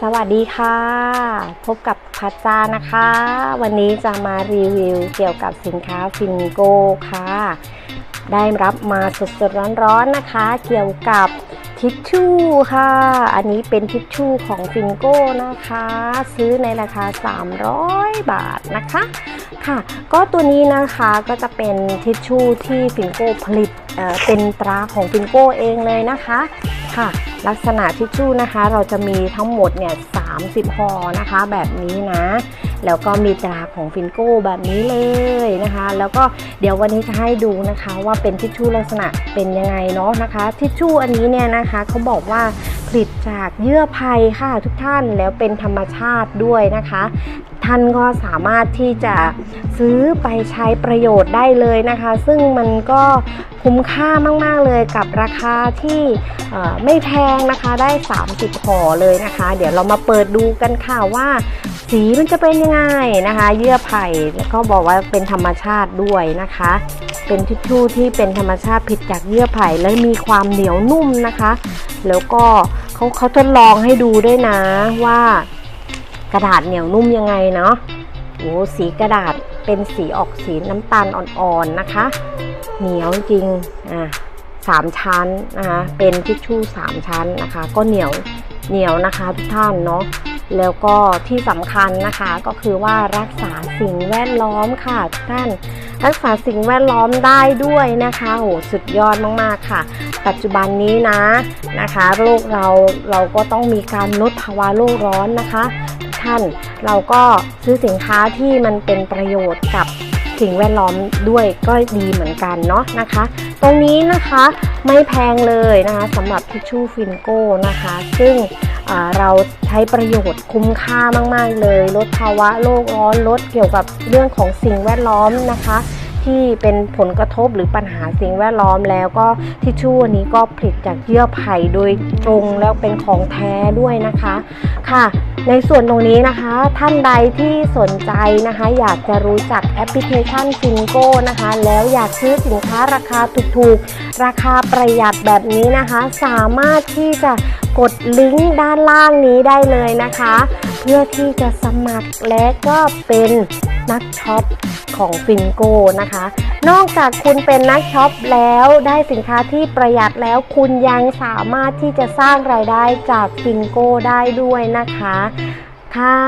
สวัสดีค่ะ พบกับพัชจานะคะ วันนี้จะมารีวิวเกี่ยวกับสินค้าฟินโกค่ะ ได้รับมาสดๆร้อนๆนะคะ เกี่ยวกับ ทิชชู่ค่ะ อันนี้เป็นทิชชู่ของฟินโก้นะคะ ซื้อในราคา 300 บาทนะคะค่ะ ก็ตัวนี้นะคะก็จะเป็นทิชชู่ที่ฟินโก้ผลิตเเป็นตราของฟินโก้เองเลยนะคะค่ะ ลักษณะทิชชู่นะคะ เราจะมีทั้งหมดเนี่ย30ห่อนะคะ แบบนี้นะ แล้วก็มีตราของฟินโก้แบบนี้เลยนะคะ แล้วก็เดี๋ยววันนี้จะให้ดูนะคะว่าเป็นทิชชู่ลักษณะเป็นยังไงเนาะนะคะ ทิชชู่อันนี้เนี่ยนะคะเขาบอกว่าผลิตจากเยื่อไผ่ค่ะทุกท่านแล้วเป็นธรรมชาติด้วยนะคะ ท่านก็สามารถที่จะซื้อไปใช้ประโยชน์ได้เลยนะคะ ซึ่งมันก็คุ้มค่ามาก ๆ เลยกับราคาที่ไม่แพงนะคะได้ 30ห่อเลยนะคะ เดี๋ยวเรามาเปิดดูกันค่ะว่า สีมันจะเป็นยังไงนะคะ เยื่อไผ่แล้วก็บอกว่าเป็นธรรมชาติด้วยนะคะ เป็นทิชชู่ที่เป็นธรรมชาติผิดจากเยื่อไผ่และมีความเหนียวนุ่มนะคะ แล้วก็เขาเขาทดลองให้ดูด้วยนะว่ากระดาษเหนียวนุ่มยังไงเนาะโอ้สีกระดาษเป็นสีออกสีน้ำตาลอ่อนๆนะคะ เหนียวจริงอะสามชั้นนะคะเป็นทิชชู่สามชั้นนะคะ ก็เหนียวเหนียวนะคะทุกท่านเนาะ แล้วก็ที่สำคัญนะคะก็คือว่ารักษาสิ่งแวดล้อมค่ะท่านรักษาสิ่งแวดล้อมได้ด้วยนะคะโหสุดยอดมากๆค่ะ ปัจจุบันนี้นะนะคะโลกเราเราก็ต้องมีการลดภาวะโลกร้อนนะคะ ท่านเราก็ซื้อสินค้าที่มันเป็นประโยชน์กับสิ่งแวดล้อมด้วยก็ดีเหมือนกันเนาะนะคะ ตรงนี้นะคะไม่แพงเลยนะคะสำหรับทิชชู่ฟินโก้นะคะ ซึ่ง เราใช้ประโยชน์คุ้มค่ามาก ๆ เลย ลดภาวะโลกร้อนลดเกี่ยวกับเรื่องของสิ่งแวดล้อมนะคะ ที่เป็นผลกระทบหรือปัญหาสิ่งแวดล้อมแล้วก็ทิชชู่อันนี้ก็ผลิตจากเยื่อไผ่โดยตรงแล้วเป็นของแท้ด้วยนะคะค่ะ ในส่วนตรงนี้นะคะ ท่านใดที่สนใจนะคะ อยากจะรู้จักแอปพลิเคชันฟินโก้นะคะ แล้วอยากซื้อสินค้าราคาถูกๆ ราคาประหยัดแบบนี้นะคะ สามารถที่จะกดลิงก์ด้านล่างนี้ได้เลยนะคะ พื่อที่จะสมัครและก็เป็นนักช็อปของฟินโกนะคะ นอกจากคุณเป็นนักช็อปแล้วได้สินค้าที่ประหยัดแล้วคุณยังสามารถที่จะสร้างรายได้จากฟินโกได้ด้วยนะคะค่ะ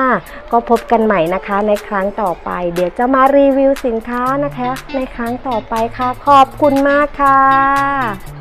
ก็พบกันใหม่นะคะในครั้งต่อไป เดี๋ยวจะมารีวิวสินค้านะคะ ในครั้งต่อไปค่ะ ขอบคุณมากค่ะ